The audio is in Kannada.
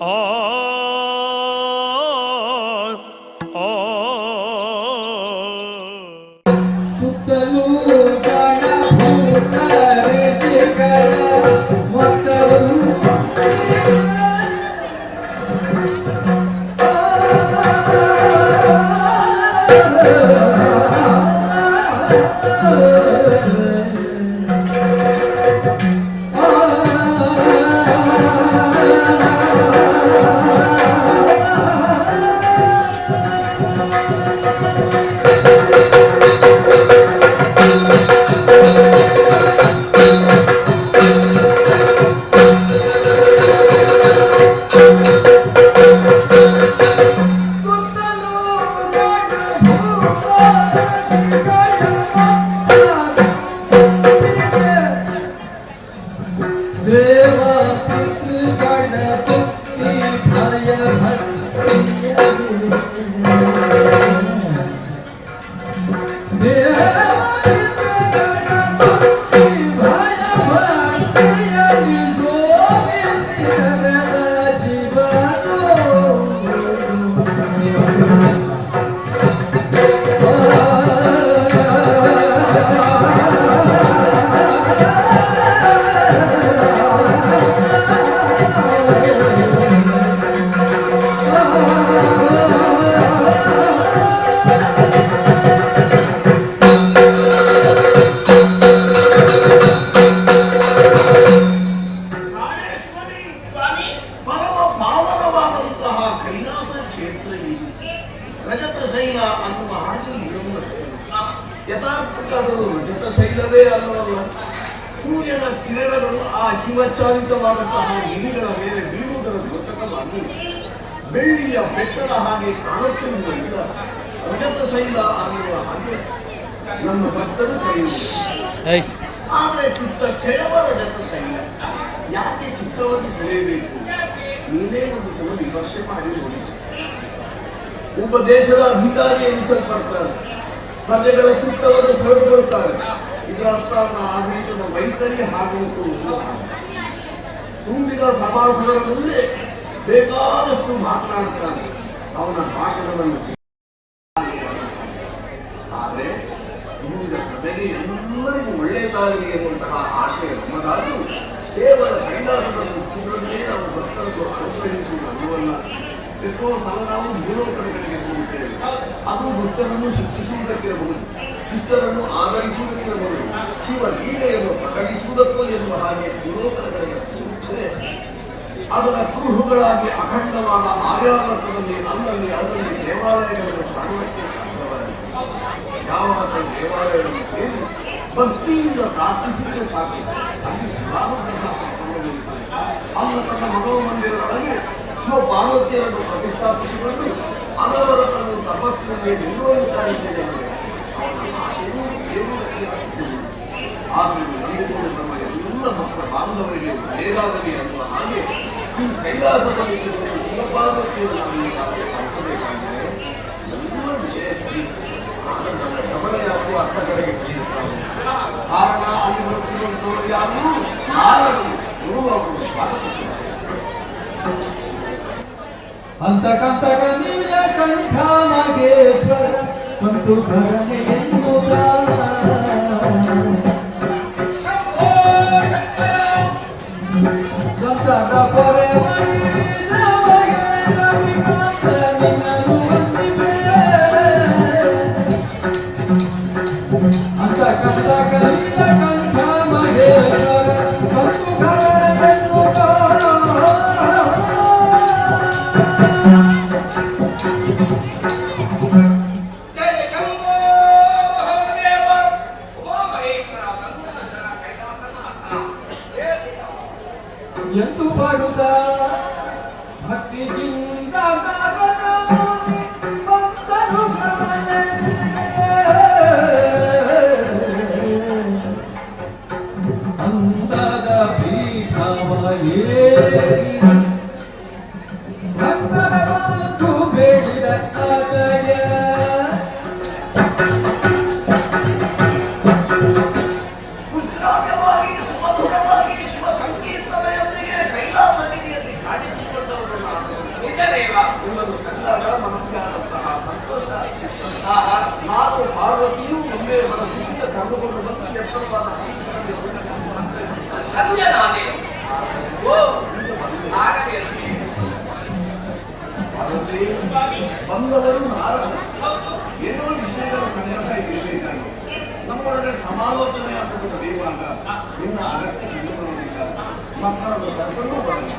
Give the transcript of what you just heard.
ಆ ಕ್ಷೇತ್ರ ಇದು ರಜತ ಶೈಲ ಅನ್ನುವ ಹಾಗೆ ಇದೊಂದು. ಯಥಾರ್ಥಕ್ಕಾದರೂ ರಜತ ಶೈಲವೇ ಅಲ್ಲವಲ್ಲ ಸೂರ್ಯನ ಕಿರಣಗಳು ಆ ಹಿಮಚಾಲಿತವಾದಂತಹ ಎಲಿಗಳ ಮೇಲೆ ಬೀಳುವುದರ ದ್ಯೋತಕವಾಗಿ ಬೆಳ್ಳಿಯ ಬೆಟ್ಟದ ಹಾಗೆ ಕಾಣುತ್ತಿರುವುದರಿಂದ ರಜತ ಶೈಲ ಅನ್ನುವ ಹಾಗೆ ನಮ್ಮ ಭಕ್ತರು ಕರೆಯುತ್ತಾರೆ. ಆದರೆ ಚಿತ್ತ ಸೆಳೆವ ರಜತ ಶೈಲ ಯಾಕೆ ಚಿತ್ತವನ್ನು ಸೆಳೆಯಬೇಕು? ನೀನೇ ಒಂದು ಸಲ ವಿಮರ್ಶೆ ಮಾಡಿ ನೋಡಿ. ಒಬ್ಬ ದೇಶದ ಅಧಿಕಾರಿ ಎನಿಸಲ್ಪಡ್ತಾರೆ. ಪ್ರಜೆಗಳ ಚಿತ್ತವನ್ನು ಸೆಳೆದುಕೊಳ್ತಾರೆ. ಇದರ ಅರ್ಥ ಆಡಳಿತದ ವೈಖರಿ ಹಾಗುಂಟು ತುಂಬಿದ ಸಭಾಸದರ ಮುಂದೆ ಬೇಕಾದಷ್ಟು ಮಾತನಾಡ್ತಾನೆ ಅವನ ಭಾಷಣವನ್ನು ಆದರೆ ತುಂಬಿದ ಸಭೆಗೆ ಎಲ್ಲರಿಗೂ ಒಳ್ಳೆಯದಾಗಲಿ ಎನ್ನುವಂತಹ ಆಶಯ ನಮ್ಮದಾದರೂ ಕೇವಲ ಕೈಲಾಸದ ನಾವು ಭಕ್ತರನ್ನು ಅನುಗ್ರಹಿಸುವುದು ಅಲ್ಲವಲ್ಲ ಎಷ್ಟೋ ಸಲ ನಾವು ಭೂಲೋಕದ ಕಡೆಗೆ ಹೋಗುತ್ತೇವೆ ಅದು ದುಷ್ಟರನ್ನು ಶಿಕ್ಷಿಸುವುದಕ್ಕಿರಬಹುದು, ಶಿಷ್ಟರನ್ನು ಆಧರಿಸುವುದಕ್ಕಿರಬಹುದು, ಶಿವ ಲೀಲೆಯನ್ನು ಪ್ರಕಟಿಸುವುದಕ್ಕೂ ಎನ್ನುವ ಹಾಗೆ ಭೂಲೋಕದ ಕಡೆಗೆ ಹೋಗುತ್ತದೆ. ಅದರ ಕುರುಹುಗಳಾಗಿ ಅಖಂಡವಾದ ಆರ್ಯಾವರ್ತದಲ್ಲಿ ಅಲ್ಲಲ್ಲಿ ಅಲ್ಲಲ್ಲಿ ದೇವಾಲಯಗಳನ್ನು ಕಾಣುವುದಕ್ಕೆ ಸಾಧ್ಯವಾಗಿದೆ ಯಾವಾಗ ದೇವಾಲಯಗಳನ್ನು ಸೇರಿ ಭಕ್ತಿಯಿಂದ ಪ್ರಾರ್ಥಿಸಿದರೆ ಸಾಕು. ಅಲ್ಲಿ ಸುಧಾರು ಸಂಪನ್ನಗೊಳ್ಳುತ್ತದೆ ಅಲ್ಲ ತನ್ನ ಮನೋ ಮಂದಿರದೊಳಗೆ ಶಿವ ಪಾರ್ವತಿಯರನ್ನು ಪ್ರತಿಷ್ಠಾಪಿಸಿಕೊಂಡು ಅನವರತನು ತಪಸ್ಸಿನಲ್ಲಿ ಮುಂದುವರಿಯುತ್ತಾರೆ ಆದರೂ ನಂಬಿಕೊಂಡು ನಮ್ಮ ಎಲ್ಲ ಭಕ್ತ ಬಾಂಧವರಿಗೆ ಒಳ್ಳೆಯದಾಗಲಿ ಅನ್ನುವ ಹಾಗೆ ಈ ಕೈಲಾಸದಲ್ಲಿ ಕುಳಿತು ಶಿವಪಾರ್ವತಿಯನ್ನು ನಾವು ಈಗಾಗಲೇ ಕಲಿಸಬೇಕಾಗಿದೆ ಎಲ್ಲ ಆದರೆ ನನ್ನ ಗಮನ ಯಾಕೋ ಅರ್ಥ ಕಡೆಗೆ ಕಾರಣ ಅಲ್ಲಿ ಬರುತ್ತಿರುವಂತವರು ಯಾರು? ನಾರದರು ಗುರುವರು ಸ್ವಾಗತಿಸುತ್ತಾರೆ अंतकंतक नीलकंठ नागेश्वर तुम तो धरणीय ಪಡುದ ಭಕ್ತಿಯಿಂದ ಭಕ್ತನು ಪೀಠವ ಏರಿ ಬಂದವರು ನಾರದ ಏನೋ ವಿಷಯಗಳ ಸಂಗ್ರಹ ಇರಬೇಕಾಗಿ ನಮ್ಮೊಳಗೆ ಸಮಾಲೋಚನೆ ಆಗುವುದು ನಡೆಯುವಾಗ ನಿನ್ನ ಅಗತ್ಯ ಕಂಡು ಬರುವುದಿಲ್ಲ ಮಕ್ಕಳನ್ನು ಕರ್ಕೊಂಡು ಬರಲಿ